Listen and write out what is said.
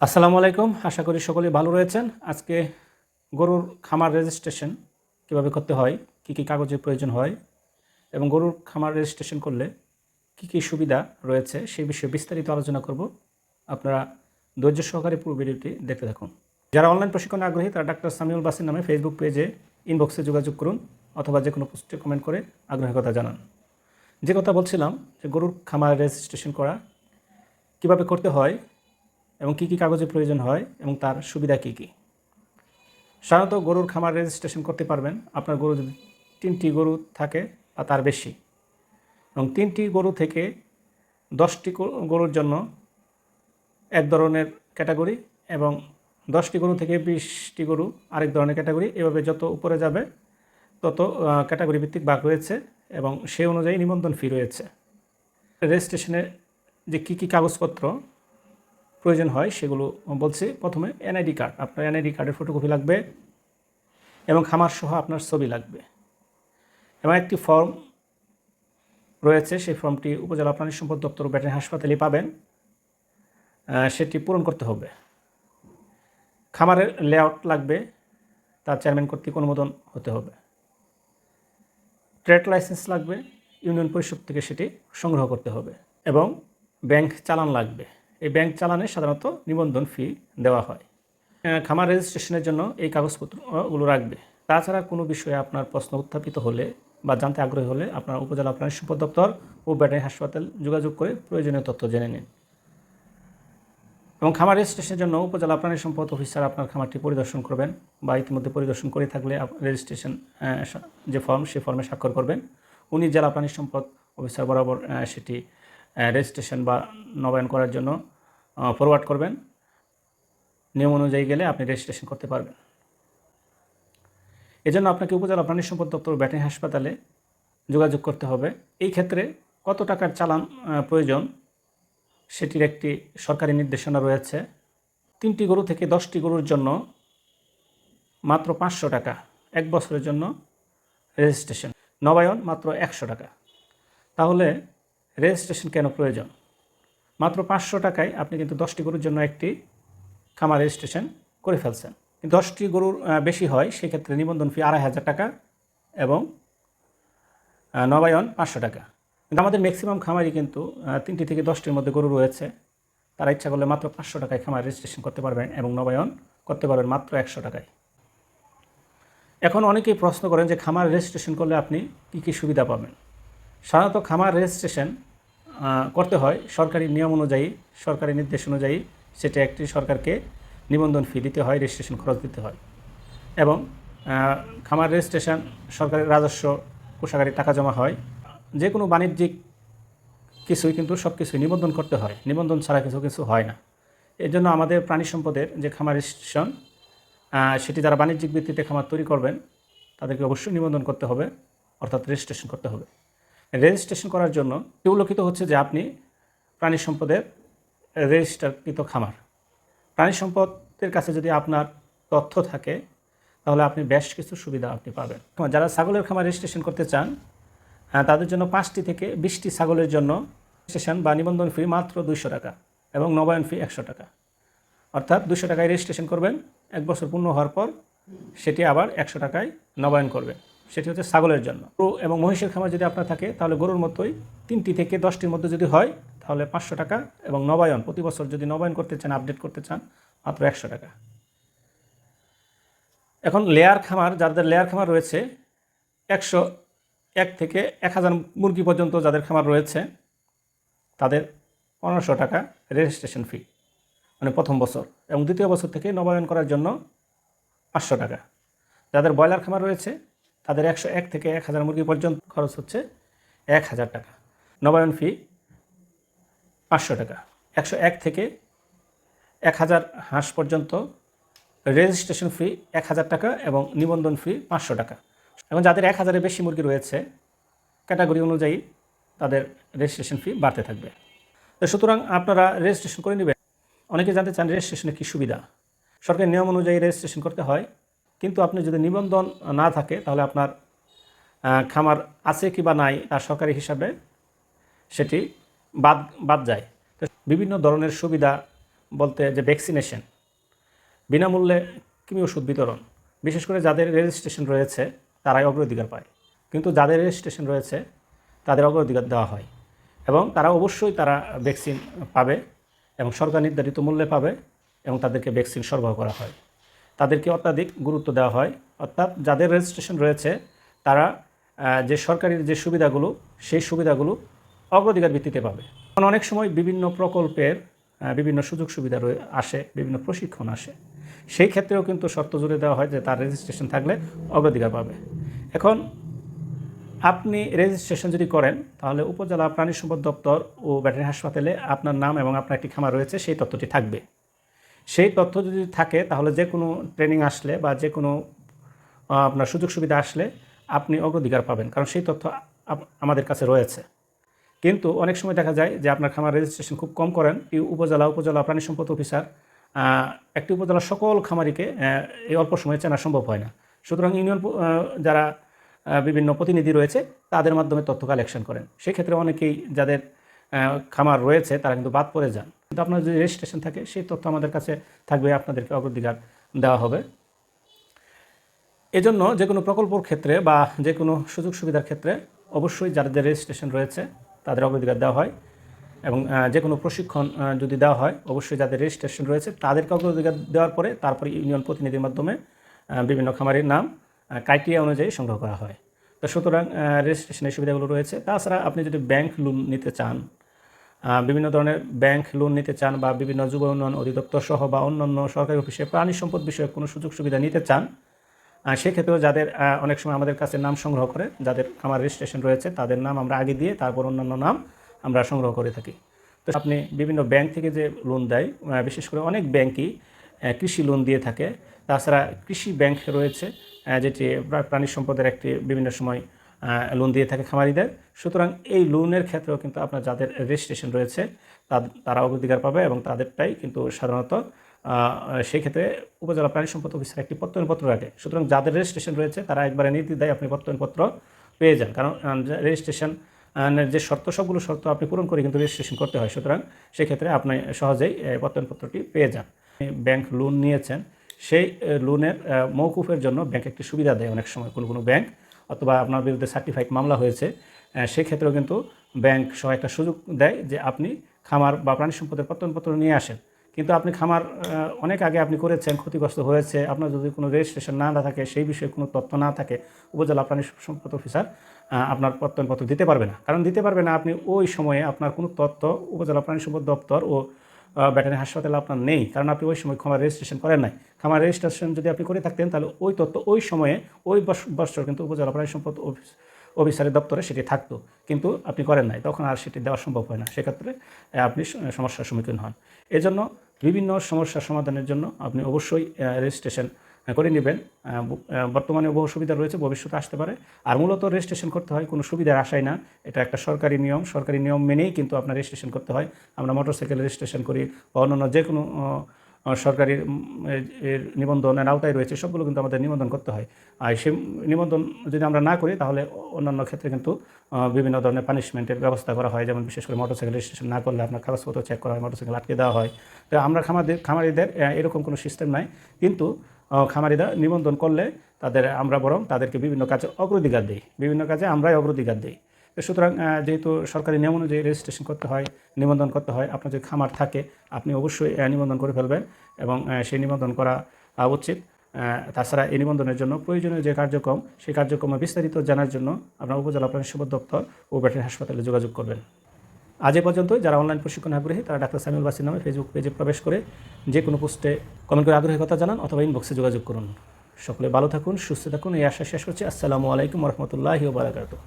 আসসালামু আলাইকুম। আশা করি সকলেই ভালো রয়েছেন। আজকে গরুর খামার রেজিস্ট্রেশন কীভাবে করতে হয়, কি কি কাগজের প্রয়োজন হয়, এবং গরুর খামার রেজিস্ট্রেশন করলে কি কি সুবিধা রয়েছে সেই বিষয়ে বিস্তারিত আলোচনা করব। আপনারা ধৈর্য সহকারে পুরো ভিডিওটি দেখতে থাকুন। যারা অনলাইন প্রশিক্ষণে আগ্রহী, তারা ডাক্তার সামিউল বাসির নামে ফেসবুক পেজে ইনবক্সে যোগাযোগ করুন অথবা যে কোনো পোস্টে কমেন্ট করে আগ্রহের কথা জানান। যে কথা বলছিলাম, যে গরুর খামার রেজিস্ট্রেশন করা কীভাবে করতে হয় এবং কী কী কাগজের প্রয়োজন হয় এবং তার সুবিধা কী কী? সাধারণত গরুর খামার রেজিস্ট্রেশন করতে পারবেন। আপনার গরু যদি তিনটি গরু থাকে বা তার বেশি। এবং তিনটি গরু থেকে দশটি গরুর জন্য এক ধরনের ক্যাটাগরি এবং দশটি গরু থেকে বিশটি গরু আরেক ধরনের ক্যাটাগরি এভাবে যত উপরে যাবে, তত ক্যাটাগরি ভিত্তিক ভাগ রয়েছে এবং সে অনুযায়ী নিবন্ধন ফি রয়েছে। রেজিস্ট্রেশনে যে কী কী কাগজপত্র প্রয়োজন হয় সেগুলো বলছি। প্রথমে এনআইডি কার্ড আপনার এনআইডি কার্ডের ফটোকপি লাগবে এবং খামার সহ আপনার ছবি লাগবে। এবং একটি ফর্ম রয়েছে, সেই ফর্মটি উপজেলা প্রাণী সম্পদ দপ্তর ব্যাটারি হাসপাতালে পাবেন। সেটি পূরণ করতে হবে। খামারের লেআউট লাগবে তার চেয়ারম্যান কর্তৃক অনুমোদন হতে হবে। ট্রেড লাইসেন্স লাগবে ইউনিয়ন পরিষদ থেকে সেটি সংগ্রহ করতে হবে। এবং ব্যাংক চালান লাগবে। এই ব্যাংক চালানে সাধারণত নিবন্ধন ফি দেওয়া হয়। খামার রেজিস্ট্রেশনের জন্য এই কাগজপত্রগুলো রাখবে। তাছাড়া কোনো বিষয়ে আপনার প্রশ্ন উত্থাপিত হলে বা জানতে আগ্রহী হলে আপনার উপজেলা প্রাণী সম্পদ দপ্তর ও ব্যাটারি হাসপাতাল যোগাযোগ করে প্রয়োজনীয় তথ্য জেনে নিন। এবং খামার রেজিস্ট্রেশনের জন্য উপজেলা প্রাণী সম্পদ অফিসার আপনার খামারটি পরিদর্শন করবেন বা ইতিমধ্যে পরিদর্শন করে থাকলে রেজিস্ট্রেশন যে ফর্ম সে ফর্মে স্বাক্ষর করবেন। উনি জেলা প্রাণী সম্পদ অফিসার বরাবর সেটি রেজিস্ট্রেশন বা নবায়ন করার জন্য ফরওয়ার্ড করবেন। নিয়ম অনুযায়ী গেলে আপনি রেজিস্ট্রেশন করতে পারবেন। এজন্য আপনাকে উপজেলা প্রাণী সম্পদ দপ্তর ব্যাটারি হাসপাতালে যোগাযোগ করতে হবে। এই ক্ষেত্রে কত টাকার চালান প্রয়োজন সেটির একটি সরকারি নির্দেশনা রয়েছে। তিনটি গরু থেকে দশটি গরুর জন্য মাত্র পাঁচশো টাকা এক বছরের জন্য রেজিস্ট্রেশন নবায়ন মাত্র একশো টাকা। তাহলে রেজিস্ট্রেশন কেন প্রয়োজন? মাত্র পাঁচশো টাকায় আপনি কিন্তু দশটি গরুর জন্য একটি খামার রেজিস্ট্রেশন করে ফেলছেন। দশটি গরুর বেশি হয়, সেক্ষেত্রে নিবন্ধন ফি আড়াই হাজার টাকা এবং নবায়ন পাঁচশো টাকা। কিন্তু আমাদের ম্যাক্সিমাম খামারই কিন্তু তিনটি থেকে দশটির মধ্যে গরু রয়েছে। তারা ইচ্ছা করলে মাত্র পাঁচশো টাকায় খামার রেজিস্ট্রেশন করতে পারবেন এবং নবায়ন করতে পারবেন মাত্র একশো টাকায়। এখন অনেকেই প্রশ্ন করেন যে খামার রেজিস্ট্রেশন করলে আপনি কী কী সুবিধা পাবেন? সাধারণত খামার রেজিস্ট্রেশন করতে হয়। সরকারি নিয়ম অনুযায়ী, সরকারি নির্দেশ অনুযায়ী সেটা একটি সরকারকে নিবন্ধন ফি দিতে হয় রেজিস্ট্রেশন খরচ দিতে হয়। এবং খামার রেজিস্ট্রেশন সরকারের রাজস্ব, কোষাগারে টাকা জমা হয়। যে কোনো বাণিজ্যিক কিছুই কিন্তু সব কিছুই নিবন্ধন করতে হয়। নিবন্ধন ছাড়া কিছু কিছু হয় না। এর জন্য আমাদের প্রাণী সম্পদের যে খামার রেজিস্ট্রেশন সেটি যারা বাণিজ্যিক ভিত্তিতে খামার তৈরি করবেন, তাদেরকে অবশ্যই নিবন্ধন করতে হবে, অর্থাৎ রেজিস্ট্রেশন করতে হবে। রেজিস্ট্রেশন করার জন্য উল্লেখিত হচ্ছে যে আপনি প্রাণী সম্পদের রেজিস্টারকৃত খামার। প্রাণী সম্পদের কাছে যদি আপনার তথ্য থাকে, তাহলে আপনি বেশ কিছু সুবিধা আপনি পাবেন। যারা ছাগলের খামার রেজিস্ট্রেশন করতে চান তাদের জন্য পাঁচটি থেকে বিশটি ছাগলের জন্য রেজিস্ট্রেশন বা নিবন্ধন ফি মাত্র দুইশো টাকা এবং নবায়ন ফি একশো টাকা। অর্থাৎ দুশো টাকায় রেজিস্ট্রেশন করবেন, এক বছর পূর্ণ হওয়ার পর সেটি আবার একশো টাকায় নবায়ন করবেন। সেটি হচ্ছে ছাগলের জন্য। গরু এবং মহিষের খামার যদি আপনার থাকে, তাহলে গরুর মতোই তিনটি থেকে দশটির মধ্যে যদি হয়, তাহলে পাঁচশো টাকা এবং নবায়ন, প্রতি বছর যদি নবায়ন করতে চান আপডেট করতে চান, মাত্র একশো টাকা। এখন লেয়ার খামার, যাদের লেয়ার খামার রয়েছে, একশো এক থেকে এক হাজার মুরগি পর্যন্ত যাদের খামার রয়েছে, তাদের পনেরোশো টাকা রেজিস্ট্রেশন ফি মানে প্রথম বছর এবং দ্বিতীয় বছর থেকে নবায়ন করার জন্য পাঁচশো টাকা। যাদের ব্রয়লার খামার রয়েছে তাদের একশো এক থেকে এক হাজার মুরগি পর্যন্ত খরচ হচ্ছে এক হাজার টাকা। নবায়ন ফি পাঁচশো টাকা। একশো এক থেকে এক হাজার হাঁস পর্যন্ত রেজিস্ট্রেশন ফি এক হাজার টাকা এবং নিবন্ধন ফি পাঁচশো টাকা। এবং যাদের এক হাজারের বেশি মুরগি রয়েছে ক্যাটাগরি অনুযায়ী তাদের রেজিস্ট্রেশন ফি বাড়তে থাকবে। তো সুতরাং আপনারা রেজিস্ট্রেশন করে নেবেন। অনেকে জানতে চান রেজিস্ট্রেশনে কী সুবিধা? সরকারি নিয়ম অনুযায়ী রেজিস্ট্রেশন করতে হয়। কিন্তু আপনি যদি নিবন্ধন না থাকে, তাহলে আপনার খামার আছে কি বা নাই, তার সরকারি হিসাবে সেটি বাদ বাদ যায়। তো বিভিন্ন ধরনের সুবিধা বলতে যে ভ্যাকসিনেশন বিনামূল্যে কৃমি ওষুধ বিতরণ, বিশেষ করে যাদের রেজিস্ট্রেশন রয়েছে, তারাই অগ্রাধিকার পায়। কিন্তু যাদের রেজিস্ট্রেশন রয়েছে, তাদের অগ্রাধিকার দেওয়া হয় এবং তারা অবশ্যই তারা ভ্যাকসিন পাবে এবং সরকার নির্ধারিত মূল্যে পাবে এবং তাদেরকে ভ্যাকসিন সরবরাহ করা হয়। তাদেরকে অত্যাধিক গুরুত্ব দেওয়া হয়। অর্থাৎ যাদের রেজিস্ট্রেশন রয়েছে, তারা যে সরকারি যে সুবিধাগুলো, সেই সুবিধাগুলো অগ্রাধিকার ভিত্তিতে পাবে। অনেক সময় বিভিন্ন প্রকল্পের বিভিন্ন সুযোগ সুবিধা আসে, বিভিন্ন প্রশিক্ষণ আসে। সেই ক্ষেত্রেও কিন্তু শর্ত জুড়ে দেওয়া হয় যে তার রেজিস্ট্রেশন থাকলে অগ্রাধিকার পাবে। এখন আপনি রেজিস্ট্রেশন যদি করেন, তাহলে উপজেলা প্রাণী সম্পদ দপ্তর ও ব্যাটারি হাসপাতালে আপনার নাম এবং আপনার একটি খামার রয়েছে, সেই তথ্যটি থাকবে। সেই তথ্য যদি থাকে, তাহলে যে কোনো ট্রেনিং আসলে বা যে কোনো আপনার সুযোগ সুবিধা আসলে আপনি অগ্রাধিকার পাবেন, কারণ সেই তথ্য আমাদের কাছে রয়েছে। কিন্তু অনেক সময় দেখা যায় যে আপনার খামার রেজিস্ট্রেশন খুব কম করেন, এই উপজেলা উপজেলা প্রাণী সম্পদ অফিসার একটি উপজেলার সকল খামারিকে এই অল্প সময়ে চেনা সম্ভব হয় না। সুতরাং ইউনিয়ন যারা বিভিন্ন প্রতিনিধি রয়েছে, তাদের মাধ্যমে তথ্য কালেকশন করেন। সেক্ষেত্রে অনেকেই যাদের খামার রয়েছে, তারা কিন্তু বাদ পড়ে যান। কিন্তু আপনার যদি রেজিস্ট্রেশন থাকে, সেই তথ্য আমাদের কাছে থাকবে, আপনাদেরকে অগ্রাধিকার দেওয়া হবে। এজন্য যে কোনো প্রকল্পর ক্ষেত্রে বা যে কোনো সুযোগ সুবিধার ক্ষেত্রে অবশ্যই যাদের রেজিস্ট্রেশন রয়েছে, তাদের অগ্রাধিকার দেওয়া হয় এবং যে কোনো প্রশিক্ষণ যদি দেওয়া হয়, অবশ্যই যাদের রেজিস্ট্রেশন রয়েছে, তাদেরকে অগ্রাধিকার দেওয়ার পরে তারপরে ইউনিয়ন প্রতিনিধির মাধ্যমে বিভিন্ন খামারের নাম ক্রাইটেরিয়া অনুযায়ী সংগ্রহ করা হয়। তো সুতরাং রেজিস্ট্রেশনের সুবিধাগুলো রয়েছে। তাছাড়া আপনি যদি ব্যাংক লোন নিতে চান বিভিন্ন ধরনের ব্যাংক লোন নিতে চান বা বিভিন্ন যুব উন্নয়ন অধিদপ্তর সহ বা অন্যান্য সরকারি অফিসে প্রাণী সম্পদ বিষয়ে কোনো সুযোগ সুবিধা নিতে চান সেক্ষেত্রেও যাদের অনেক সময় আমাদের কাছে নাম সংগ্রহ করে, যাদের আমার রেজিস্ট্রেশন রয়েছে, তাদের নাম আমরা আগে দিয়ে তারপর অন্যান্য নাম আমরা সংগ্রহ করে থাকি। তো আপনি বিভিন্ন ব্যাংক থেকে যে লোন দেয় বিশেষ করে অনেক ব্যাংকই কৃষি লোন দিয়ে থাকে। তাছাড়া কৃষি ব্যাংক রয়েছে যেটি প্রা- প্রাণী সম্পদের একটি বিভিন্ন সময় লোন দিয়ে থাকে খামারিদের। সুতরাং এই লোনের ক্ষেত্রেও কিন্তু আপনার যাদের রেজিস্ট্রেশন রয়েছে তারা অগ্রাধিকার পাবে এবং তাদেরটাই কিন্তু সাধারণত সেই ক্ষেত্রে উপজেলা প্রাণী সম্পদ অফিসের একটি প্রত্যয়নপত্র রাখে। সুতরাং যাদের রেজিস্ট্রেশন রয়েছে, তারা একবারে নির্দ্বিধায় আপনি প্রত্যয়নপত্র পেয়ে যান। কারণ রেজিস্ট্রেশন যে শর্ত, সবগুলো শর্ত আপনি পূরণ করে কিন্তু রেজিস্ট্রেশন করতে হয়। সুতরাং সেক্ষেত্রে আপনি সহজেই প্রত্যয়নপত্রটি পেয়ে যান। ব্যাংক লোন নিয়েছেন, সেই লোনের মৌকুফের জন্য ব্যাংক একটি সুবিধা দেয় অনেক সময় কোনো কোনো ব্যাংক অথবা আপনার বিরুদ্ধে সার্টিফাইড মামলা হয়েছে সেক্ষেত্রেও কিন্তু ব্যাংক সহ একটা সুযোগ দেয় যে আপনি খামার বা প্রাণী সম্পদের প্রত্যয়নপত্র নিয়ে আসেন। কিন্তু আপনি খামার অনেক আগে আপনি করেছেন, ক্ষতিগ্রস্ত হয়েছে, আপনার যদি কোনো রেজিস্ট্রেশন না থাকে, সেই বিষয়ে কোনো তথ্য না থাকে, উপজেলা প্রাণী সম্পদ অফিসার আপনার প্রত্যয়নপত্র দিতে পারবে না। কারণ দিতে পারবে না, আপনি ওই সময়ে আপনার কোনো তথ্য উপজেলা প্রাণী সম্পদ দপ্তর ও ব্যাটারি হাসপাতালে আপনার নেই, কারণ আপনি ওই সময় খামার রেজিস্ট্রেশন করেন নাই। খামার রেজিস্ট্রেশন যদি আপনি করে থাকতেন, তাহলে ওই তথ্য ওই সময়ে, ওই বছর কিন্তু উপজেলা প্রাণী সম্পদ অফিস, অফিসারের দপ্তরে সেটি থাকতো, কিন্তু আপনি করেন নাই। তখন আর সেটি দেওয়া সম্ভব হয় না। সেক্ষেত্রে আপনি সমস্যার সম্মুখীন হন। এজন্য বিভিন্ন সমস্যার সমাধানের জন্য আপনি অবশ্যই রেজিস্ট্রেশন করে নেবেন। বর্তমানে বহু সুবিধা রয়েছে, ভবিষ্যতে আসতে পারে। আর মূলত রেজিস্ট্রেশন করতে হয়, কোনো সুবিধার আশায় না। এটা একটা সরকারি নিয়ম। সরকারি নিয়ম মেনেই কিন্তু আপনার রেজিস্ট্রেশন করতে হয়। আমরা মোটরসাইকেল রেজিস্ট্রেশন করি বা অন্যান্য যে কোনো সরকারি এর- নিবন্ধনের আওতায় রয়েছে, সবগুলো কিন্তু আমাদের নিবন্ধন করতে হয়। আর সে নিবন্ধন যদি আমরা না করি, তাহলে অন্যান্য ক্ষেত্রে কিন্তু বিভিন্ন ধরনের পানিশমেন্টের ব্যবস্থা করা হয়। যেমন বিশেষ করে মোটরসাইকেল রেজিস্ট্রেশন না করলে আপনার কাগজপত্র চেক করা হয় মোটরসাইকেল আটকে দেওয়া হয়। তো আমরা খামারদের, খামারিদের এরকম কোনো সিস্টেম নাই। কিন্তু খামারিরা নিবন্ধন করলে তাদের আমরা বরং তাদেরকে বিভিন্ন কাজে অগ্রাধিকার দিই। বিভিন্ন কাজে আমরাই অগ্রাধিকার দিই। সুতরাং যেহেতু সরকারি নিয়ম অনুযায়ী রেজিস্ট্রেশন করতে হয় নিবন্ধন করতে হয়, আপনার যদি খামার থাকে, আপনি অবশ্যই নিবন্ধন করে ফেলবেন এবং সেই নিবন্ধন করা উচিত। তাছাড়া এই নিবন্ধনের জন্য প্রয়োজনীয় যে কার্যক্রম, সেই কার্যক্রমে বিস্তারিত জানার জন্য আপনার উপজেলা প্রাণী সম্পদ দপ্তর ও ব্যাটারি হাসপাতালে যোগাযোগ করবেন। আজ পর্যন্ত যারা অনলাইন প্রশিক্ষণ আগ্রহী তারা ডাক্তার সামিউল বাসির নামে ফেসবুক পেজে প্রবেশ করে যে কোনো পোস্টে কমেন্ট করে আগ্রহের কথা জানান অথবা ইনবক্সে যোগাযোগ করুন। সকলে ভালো থাকুন, সুস্থ থাকুন। এই আশা শেষ করছি। আসসালামু আলাইকুম রহমতুল্লাহি বারাকাতুহ।